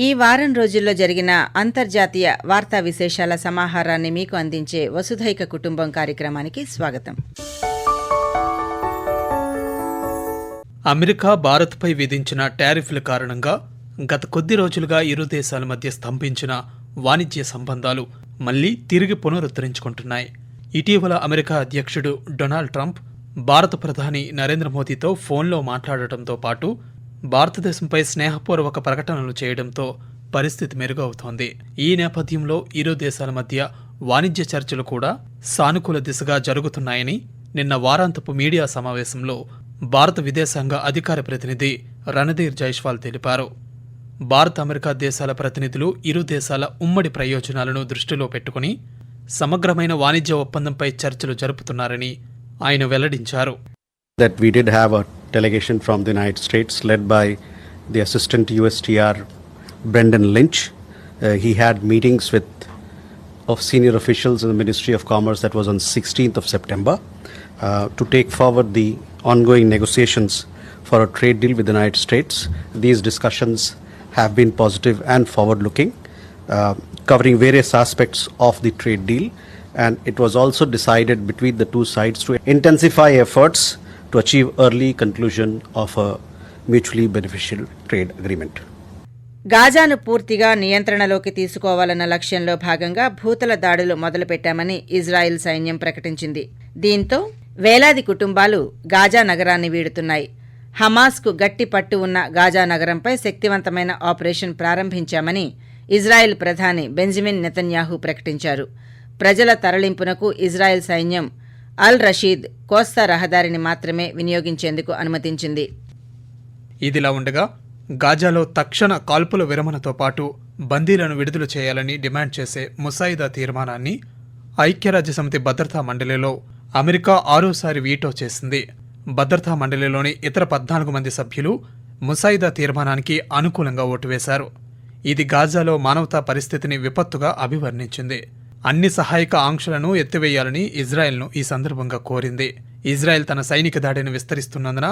ఈ వారం రోజుల్లో జరిగిన అంతర్జాతీయ వార్తా విశేషాల సమాహారాన్ని మీకు అందించే వసుధైక కుటుంబం కార్యక్రమానికి స్వాగతం. అమెరికా భారత్పై విధించిన టారిఫ్ల కారణంగా గత కొద్ది రోజులుగా ఇరు దేశాల మధ్య స్తంభించిన వాణిజ్య సంబంధాలు మళ్ళీ తిరిగి పునరుద్ధరించుకుంటున్నాయి. ఇటీవల అమెరికా అధ్యక్షుడు డొనాల్డ్ ట్రంప్ భారత ప్రధాని నరేంద్ర మోదీతో ఫోన్లో మాట్లాడటంతో పాటు భారతదేశంపై స్నేహపూర్వక ప్రకటనలు చేయడంతో పరిస్థితి మెరుగవుతోంది. ఈ నేపథ్యంలో ఇరు దేశాల మధ్య వాణిజ్య చర్చలు కూడా సానుకూల దిశగా జరుగుతున్నాయని నిన్న వారాంతపు మీడియా సమావేశంలో భారత విదేశాంగ అధికార ప్రతినిధి రణధీర్ జైష్వాల్ తెలిపారు. భారత అమెరికా దేశాల ప్రతినిధులు ఇరు దేశాల ఉమ్మడి ప్రయోజనాలను దృష్టిలో పెట్టుకుని సమగ్రమైన వాణిజ్య ఒప్పందంపై చర్చలు జరుపుతున్నారని ఆయన వెల్లడించారు. That we did have a delegation from the United States led by the Assistant USTR Brendan Lynch. Uh, he had meetings with of senior officials in the Ministry of Commerce that was on 16th of September uh, to take forward the ongoing negotiations for a trade deal with the United States. These discussions have been positive and forward looking, uh, covering various aspects of the trade deal. And it was also decided between the two sides to intensify efforts to achieve early conclusion of a mutually beneficial trade agreement. గాజాను పూర్తిగా నియంత్రణలోకి తీసుకోవాలన్న లక్ష్యంలో భాగంగా భూతల దాడులు మొదలుపెట్టామని Israel సైన్యం ప్రకటించింది. దీంతో వేలాది కుటుంబాలు గాజా నగరాన్ని వీడుతున్నాయి. హమాస్కు గట్టి పట్టు ఉన్న గాజా నగరంపై శక్తివంతమైన ఆపరేషన్ ప్రారంభించామని ఇజ్రాయెల్ ప్రధాని బెంజమిన్ నెతన్యాహు ప్రకటించారు. ప్రజల తరలింపునకు ఇజ్రాయెల్ సైన్యం అల్ రషీద్ కోస్తా రహదారిని మాత్రమే వినియోగించేందుకు అనుమతించింది. ఇదిలా ఉండగా గాజాలో తక్షణ కాల్పుల విరమణతో పాటు బందీలను విడుదల చేయాలని డిమాండ్ చేసే ముసాయిదా తీర్మానాన్ని ఐక్యరాజ్యసమితి భద్రతా మండలిలో అమెరికా ఆరోసారి వీటో చేసింది. భద్రతా మండలిలోని ఇతర పద్నాలుగు మంది సభ్యులు ముసాయిదా తీర్మానానికి అనుకూలంగా ఓటు వేశారు. ఇది గాజాలో మానవతా పరిస్థితిని విపత్తుగా అభివర్ణించింది. అన్ని సహాయక ఆంక్షలను ఎత్తివేయాలని ఇజ్రాయెల్ను ఈ సందర్భంగా కోరింది ఇజ్రాయెల్ తన సైనిక దాడిని విస్తరిస్తున్నందున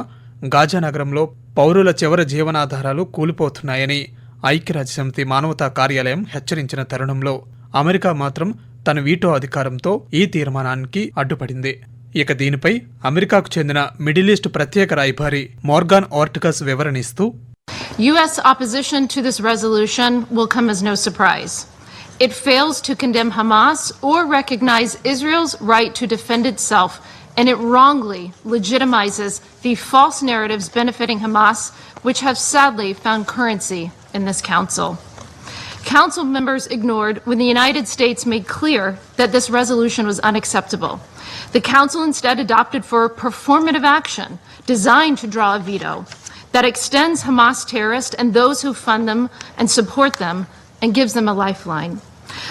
గాజా నగరంలో పౌరుల చివరి జీవనాధారాలు కూలిపోతున్నాయని ఐక్యరాజ్యసమితి మానవతా కార్యాలయం హెచ్చరించిన తరుణంలో అమెరికా మాత్రం తన వీటో అధికారంతో ఈ తీర్మానానికి అడ్డుపడింది ఇక దీనిపై అమెరికాకు చెందిన మిడిల్ ఈస్ట్ ప్రత్యేక రాయబారి మోర్గాన్ ఆర్టికస్ వివరణిస్తూ U.S. opposition to this resolution will come as no surprise. It fails to condemn Hamas or recognize Israel's right to defend itself, and it wrongly legitimizes the false narratives benefiting Hamas, which have sadly found currency in this council. Council members ignored when the United States made clear that this resolution was unacceptable. The Council instead adopted for performative action designed to draw a veto that extends Hamas terrorists and those who fund them and support them and gives them a lifeline.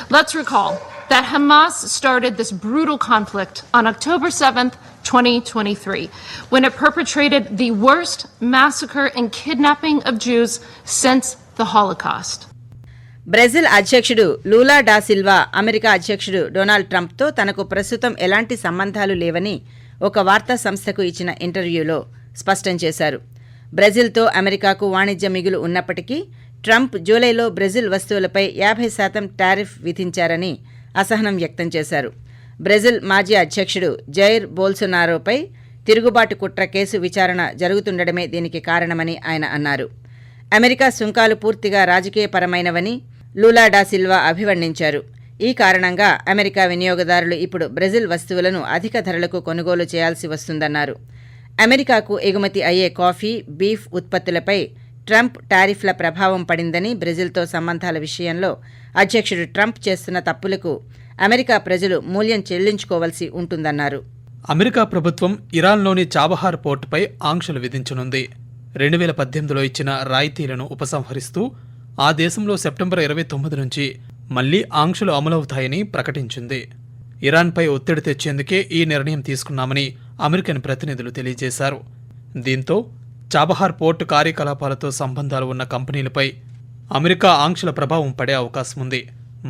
Let's recall that Hamas started this brutal conflict on October 7th, 2023, when it perpetrated the worst massacre and kidnapping of Jews since the Holocaust. Brazil అధ్యక్షుడు Lula da Silva America అధ్యక్షుడు Donald ట్రంప్తో తనకు ప్రస్తుతం ఎలాంటి సంబంధాలు లేవని ఒక వార్తా సంస్థకు ఇచ్చిన ఇంటర్వ్యూలో స్పష్టం చేశారు బ్రెజిల్తో అమెరికాకు వాణిజ్య మిగులు ఉన్నప్పటికీ ట్రంప్ జూలైలో బ్రెజిల్ వస్తువులపై యాభై శాతం టారిఫ్ విధించారని అసహనం వ్యక్తం చేశారు. బ్రెజిల్ మాజీ అధ్యక్షుడు జైర్ బోల్సునారోపై తిరుగుబాటు కుట్ర కేసు విచారణ జరుగుతుండడమే దీనికి కారణమని ఆయన అన్నారు. అమెరికా సుంకాలు పూర్తిగా రాజకీయపరమైనవని లూలా సిల్వా అభివర్ణించారు. ఈ కారణంగా అమెరికా వినియోగదారులు ఇప్పుడు బ్రెజిల్ వస్తువులను అధిక ధరలకు కొనుగోలు చేయాల్సి వస్తుందన్నారు. అమెరికాకు ఎగుమతి అయ్యే కాఫీ బీఫ్ ఉత్పత్తులపై ట్రంప్ టారిఫ్ల ప్రభావం పడిందని బ్రెజిల్తో సంబంధాల విషయంలో అధ్యక్షుడు ట్రంప్ చేస్తున్న తప్పులకు అమెరికా ప్రజలు మూల్యం చెల్లించుకోవాల్సి ఉంటుందన్నారు. అమెరికా ప్రభుత్వం ఇరాన్లోని చాబహార్ పోర్టుపై ఆంక్షలు విధించనుంది. రెండు వేల పద్దెనిమిదిలో ఇచ్చిన రాయితీలను ఉపసంహరిస్తూ ఆ దేశంలో సెప్టెంబర్ ఇరవై తొమ్మిది నుంచి మళ్ళీ ఆంక్షలు అమలవుతాయని ప్రకటించింది. ఇరాన్పై ఒత్తిడి తెచ్చేందుకే ఈ నిర్ణయం తీసుకున్నామని అమెరికన్ ప్రతినిధులు తెలియజేశారు. దీంతో చాబహార్ పోర్టు కార్యకలాపాలతో సంబంధాలు ఉన్న కంపెనీలపై అమెరికా ఆంక్షల ప్రభావం పడే అవకాశం ఉంది.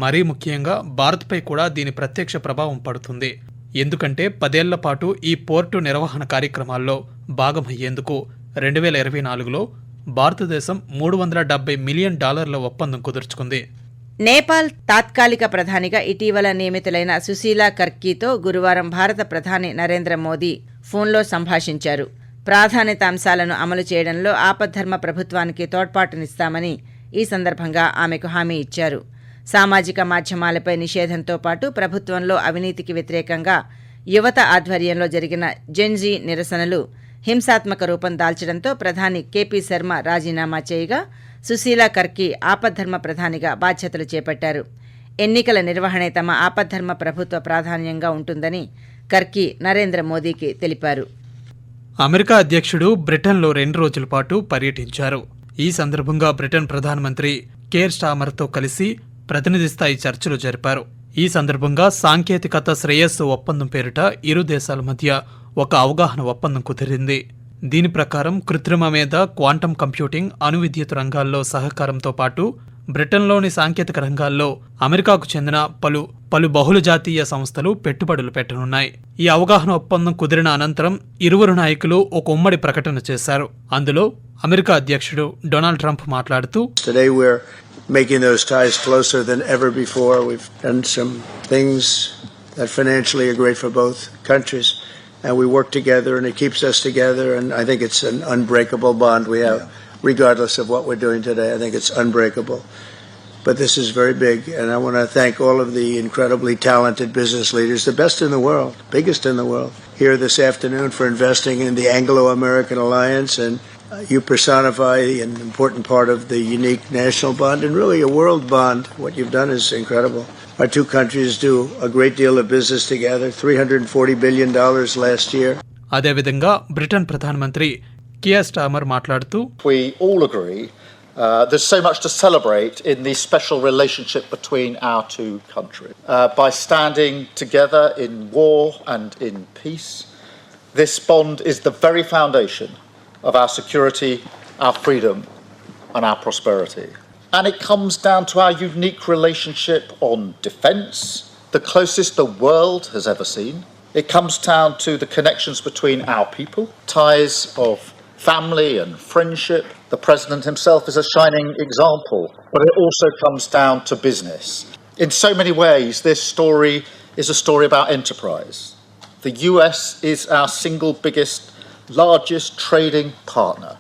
మరీ ముఖ్యంగా భారత్పై కూడా దీని ప్రత్యక్ష ప్రభావం పడుతుంది. ఎందుకంటే పదేళ్ళ పాటు ఈ పోర్టు నిర్వహణ కార్యక్రమాల్లో భాగమయ్యేందుకు రెండు వేల ఇరవై నాలుగులో భారతదేశం మూడు వందల డెబ్బై మిలియన్ డాలర్ల ఒప్పందం కుదుర్చుకుంది. నేపాల్ తాత్కాలిక ప్రధానిగా ఇటీవల నియమితులైన సుశీలా కర్కీతో గురువారం భారత ప్రధాని నరేంద్ర మోదీ ఫోన్లో సంభాషించారు. ప్రాధాన్యత అంశాలను అమలు చేయడంలో ఆపద్ధర్మ ప్రభుత్వానికి తోడ్పాటునిస్తామని ఈ సందర్భంగా ఆమెకు హామీ ఇచ్చారు. సామాజిక మాధ్యమాలపై నిషేధంతో పాటు ప్రభుత్వంలో అవినీతికి వ్యతిరేకంగా యువత ఆధ్వర్యంలో జరిగిన జెన్జీ నిరసనలు హింసాత్మక రూపం దాల్చడంతో ప్రధాని కేపీ శర్మ రాజీనామా చేయగా సుశీల కర్కి ఆపద్ధర్మ ప్రధానిగా బాధ్యతలు చేపట్టారు. ఎన్నికల నిర్వహణే తమ ఆపద్ధర్మ ప్రభుత్వ ప్రాధాన్యంగా ఉంటుందని కర్కి నరేంద్ర మోదీకి తెలిపారు. అమెరికా అధ్యక్షుడు బ్రిటన్లో రెండు రోజుల పాటు పర్యటించారు. ఈ సందర్భంగా బ్రిటన్ ప్రధానమంత్రి కేర్ స్టామర్తో కలిసి ప్రతినిధి స్థాయి చర్చలు జరిపారు. ఈ సందర్భంగా సాంకేతికత శ్రేయస్సు ఒప్పందం పేరిట ఇరు దేశాల మధ్య ఒక అవగాహన ఒప్పందం కుదిరింది. దీని ప్రకారం కృత్రిమ మీద క్వాంటం కంప్యూటింగ్ అణు విద్యుత్ రంగాల్లో సహకారంతో పాటు బ్రిటన్లోని సాంకేతిక రంగాల్లో అమెరికాకు చెందిన పలు పలు బహుళజాతీయ సంస్థలు పెట్టుబడులు పెట్టనున్నాయి ఈ అవగాహన ఒప్పందం కుదిరిన అనంతరం ఇరువురు నాయకులు ఒక ఉమ్మడి ప్రకటన చేశారు అందులో అమెరికా అధ్యక్షుడు డొనాల్డ్ ట్రంప్ మాట్లాడుతూ making those ties closer than ever before. We've done some things that financially are great for both countries, and we work together, and it keeps us together. And I think it's an unbreakable bond we have, regardless of what we're doing today. I think it's unbreakable. But this is very big, and I want to thank all of the incredibly talented business leaders, the best in the world, biggest in the world, here this afternoon for investing in the Anglo American Alliance. And uh, you personify an important part of the unique national bond and really a world bond. What you've done is incredible. Our two countries do a great deal of business together, $340 billion last year. అదేవిధంగా Britain ప్రధానమంత్రి Keir stammer మాట్లాడుతూ we all agree uh, there's so much to celebrate in the special relationship between our two countries. Uh, by standing together in war and in peace, this bond is the very foundation of our security, our freedom, and our prosperity. And it comes down to our unique relationship on defence, the closest the world has ever seen. It comes down to the connections between our people, ties of family and friendship. The President himself is a shining example, but it also comes down to business. In so many ways, this story is a story about enterprise. The US is our single biggest, largest trading partner.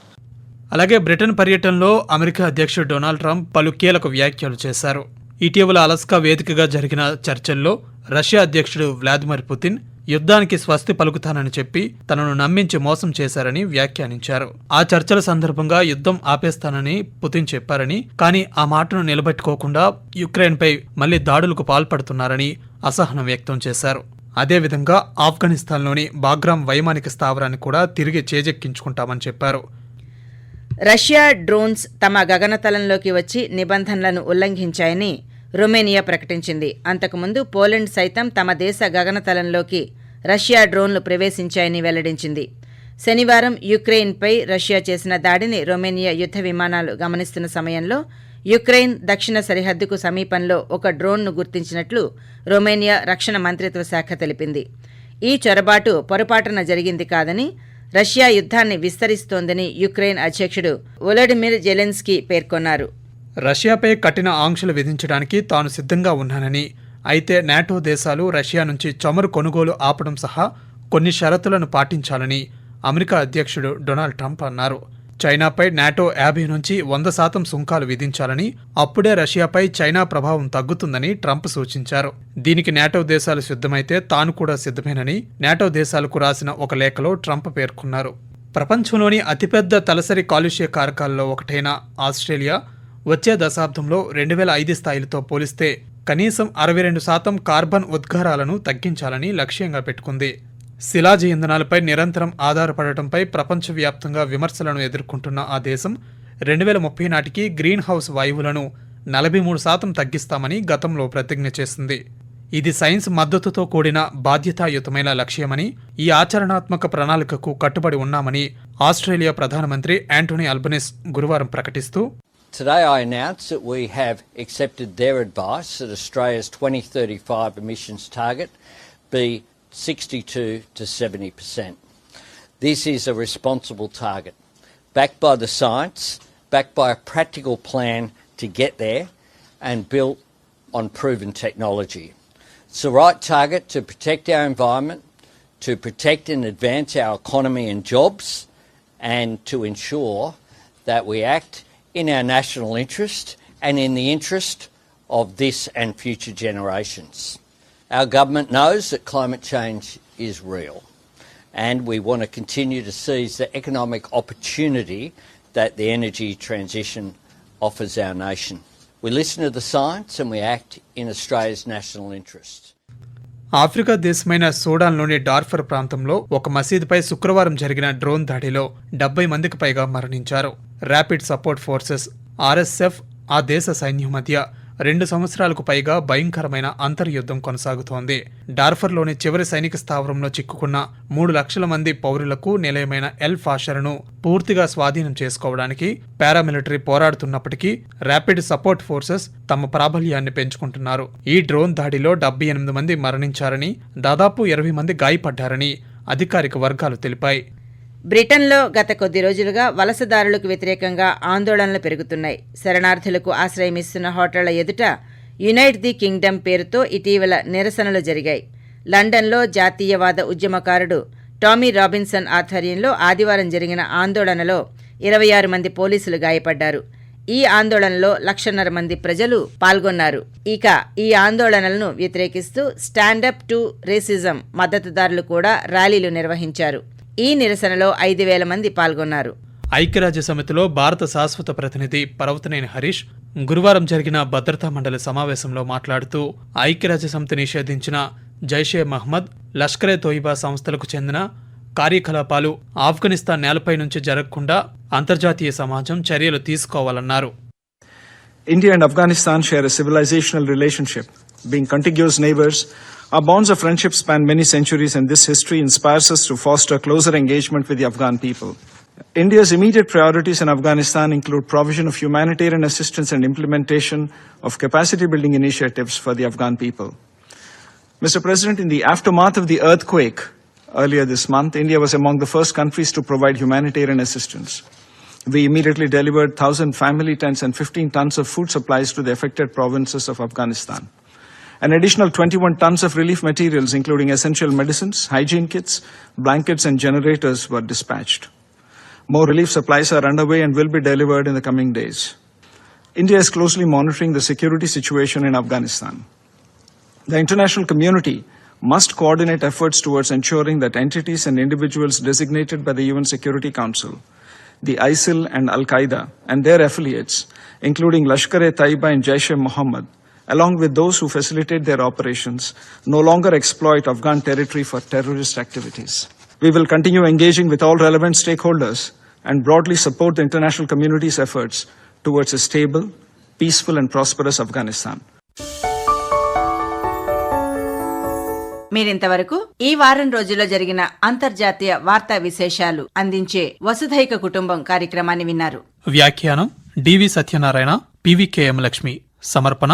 అలాగే Britain పర్యటనలో America అధ్యక్షుడు Donald Trump పలు కీలక వ్యాఖ్యలు చేశారు ఇటీవల Alaska వేదికగా జరిగిన చర్చల్లో రష్యా అధ్యక్షుడు వ్లాదిమిర్ పుతిన్ యుద్ధానికి స్వస్తి పలుకుతానని చెప్పి తనను నమ్మించి మోసం చేశారని వ్యాఖ్యానించారు. ఆ చర్చల సందర్భంగా యుద్ధం ఆపేస్తానని పుతిన్ చెప్పారని కానీ ఆ మాటను నిలబెట్టుకోకుండా యుక్రెయిన్పై మళ్ళీ దాడులకు పాల్పడుతున్నారని అసహనం వ్యక్తం చేశారు. అదేవిధంగా ఆఫ్ఘనిస్తాన్లోని బాగ్రామ్ వైమానిక స్థావరాన్ని కూడా తిరిగి చేజెక్కించుకుంటామని చెప్పారు. రష్యా డ్రోన్స్ తమ గగనతలంలోకి వచ్చి నిబంధనలను ఉల్లంఘించాయని రొమేనియా ప్రకటించింది. అంతకుముందు పోలెండ్ సైతం తమ దేశ గగనతలంలోకి రష్యా డ్రోన్లు ప్రవేశించాయని వెల్లడించింది. శనివారం యుక్రెయిన్పై రష్యా చేసిన దాడిని రొమేనియా యుద్ధ విమానాలు గమనిస్తున్న సమయంలో యుక్రెయిన్ దక్షిణ సరిహద్దుకు సమీపంలో ఒక డ్రోన్ను గుర్తించినట్లు రొమేనియా రక్షణ మంత్రిత్వ శాఖ తెలిపింది. ఈ చొరబాటు పొరపాటున జరిగింది కాదని రష్యా యుద్ధాన్ని విస్తరిస్తోందని యుక్రెయిన్ అధ్యక్షుడు ఒలడిమిర్ జెలెన్స్కీ పేర్కొన్నారు. రష్యాపై కఠిన ఆంక్షలు విధించడానికి తాను సిద్ధంగా ఉన్నానని. అయితే నాటో దేశాలు రష్యా నుంచి చమురు కొనుగోలు ఆపడం సహా కొన్ని షరతులను పాటించాలని అమెరికా అధ్యక్షుడు డొనాల్డ్ ట్రంప్ అన్నారు. చైనాపై నాటో యాభై నుంచి వంద శాతం సుంకాలు విధించాలని అప్పుడే రష్యాపై చైనా ప్రభావం తగ్గుతుందని ట్రంప్ సూచించారు. దీనికి నాటో దేశాలు సిద్ధమైతే తాను కూడా సిద్ధమేనని నాటో దేశాలకు రాసిన ఒక లేఖలో ట్రంప్ పేర్కొన్నారు. ప్రపంచంలోని అతిపెద్ద తలసరి కాలుష్య కారకాల్లో ఒకటైన ఆస్ట్రేలియా వచ్చే దశాబ్దంలో రెండు వేల ఐదు స్థాయిలతో పోలిస్తే కనీసం అరవై రెండు శాతం కార్బన్ ఉద్గారాలను తగ్గించాలని లక్ష్యంగా పెట్టుకుంది. శిలాజ ఇంధనాలపై నిరంతరం ఆధారపడటంపై ప్రపంచవ్యాప్తంగా విమర్శలను ఎదుర్కొంటున్న ఆ దేశం రెండు వేల ముప్పై నాటికి గ్రీన్ హౌస్ వాయువులను నలభై మూడు శాతం తగ్గిస్తామని గతంలో ప్రతిజ్ఞ చేసింది. ఇది సైన్స్ మద్దతుతో కూడిన బాధ్యతాయుతమైన లక్ష్యమని ఈ ఆచరణాత్మక ప్రణాళికకు కట్టుబడి ఉన్నామని ఆస్ట్రేలియా ప్రధానమంత్రి యాంటోనీ అల్బనిస్ గురువారం ప్రకటిస్తూ Today, I announce that we have accepted their advice that Australia's 2035 emissions target be 62 to 70 per cent. This is a responsible target. backed by the science, backed by a practical plan to get there, and built on proven technology. It's the right target to protect our environment, to protect and advance our economy and jobs, and to ensure that we act in our national interest and in the interest of this and future generations. Our government knows that climate change is real, and we want to continue to seize the economic opportunity that the energy transition offers our nation. We listen to the science and we act in Australia's national interest. Africa దేశమైన సూడాన్లోని డార్ఫర్ ప్రాంతంలో ఒక మసీదుపై శుక్రవారం జరిగిన drone దాడిలో డెబ్బై మందికి పైగా మరణించారు. ర్యాపిడ్ సపోర్ట్ ఫోర్సెస్ ఆర్ఎస్ఎఫ్ ఆ దేశ సైన్యం మధ్య రెండు సంవత్సరాలకు పైగా భయంకరమైన అంతర్యుద్ధం కొనసాగుతోంది. డార్ఫర్లోని చివరి సైనిక స్థావరంలో చిక్కుకున్న మూడు లక్షల మంది పౌరులకు నిలయమైన ఎల్ ఫాషర్ను పూర్తిగా స్వాధీనం చేసుకోవడానికి పారామిలిటరీ పోరాడుతున్నప్పటికీ ర్యాపిడ్ సపోర్ట్ ఫోర్సెస్ తమ ప్రాబల్యాన్ని పెంచుకుంటున్నారు. ఈ డ్రోన్ దాడిలో డెబ్బై ఎనిమిది మంది మరణించారని దాదాపు ఇరవై మంది గాయపడ్డారని అధికారిక వర్గాలు తెలిపాయి. బ్రిటన్లో గత కొద్ది రోజులుగా వలసదారులకు వ్యతిరేకంగా ఆందోళనలు పెరుగుతున్నాయి. శరణార్థులకు ఆశ్రయమిస్తున్న హోటళ్ళ ఎదుట యునైట్ ది కింగ్డమ్ పేరుతో ఇటీవల నిరసనలు జరిగాయి. లండన్లో జాతీయవాద ఉద్యమకారుడు టామీ రాబిన్సన్ ఆధ్వర్యంలో ఆదివారం జరిగిన ఆందోళనలో ఇరవై ఆరు మంది పోలీసులు గాయపడ్డారు. ఈ ఆందోళనలో లక్షన్నర మంది ప్రజలు పాల్గొన్నారు. ఇక ఈ ఆందోళనలను వ్యతిరేకిస్తూ స్టాండప్ టు రేసిజం మద్దతుదారులు కూడా ర్యాలీలు నిర్వహించారు. ఈ నిరసనలో ఐదు వేల మంది పాల్గొన్నారు ఐక్యరాజ్య సమితిలో భారత శాశ్వత ప్రతినిధి పర్వతనేని హరీష్ గురువారం జరిగిన భద్రతా మండలి సమావేశంలో మాట్లాడుతూ ఐక్యరాజ్య సమితి నిషేధించిన జైషే మహ్మద్ లష్కరే తోయిబా సంస్థలకు చెందిన కార్యకలాపాలు ఆఫ్ఘనిస్తాన్ నేలపై నుంచి జరగకుండా అంతర్జాతీయ సమాజం చర్యలు తీసుకోవాలన్నారు India and Afghanistan share a civilizational relationship. Being contiguous neighbors, our bonds of friendship span many centuries, and this history inspires us to foster closer engagement with the Afghan people. India's immediate priorities in Afghanistan include provision of humanitarian assistance and implementation of capacity building initiatives for the Afghan people. Mr. President, in the aftermath of the earthquake earlier this month, India was among the first countries to provide humanitarian assistance. We immediately delivered 1,000 family tents and 15 tons of food supplies to the affected provinces of Afghanistan. An additional 21 tons of relief materials, including essential medicines, hygiene kits, blankets, and generators, were dispatched. More relief supplies are underway and will be delivered in the coming days. India is closely monitoring the security situation in Afghanistan. The international community must coordinate efforts towards ensuring that entities and individuals designated by the UN Security Council, the ISIL and Al Qaeda, and their affiliates, including Lashkar-e-Taiba and Jaish-e-Mohammed, along with those who facilitate their operations, no longer exploit Afghan territory for terrorist activities. We will continue engaging with all relevant stakeholders and broadly support the international community's efforts towards a stable, peaceful, and prosperous Afghanistan. మీరింతవరకు ఈ వారం రోజుల్లో జరిగిన అంతర్జాతీయ వార్తా విశేషాలు అందించే వసుధైక కుటుంబం కార్యక్రమాన్ని విన్నారు వ్యాఖ్యానం డివి సత్యనారాయణ పివికేఎం లక్ష్మి సమర్పణ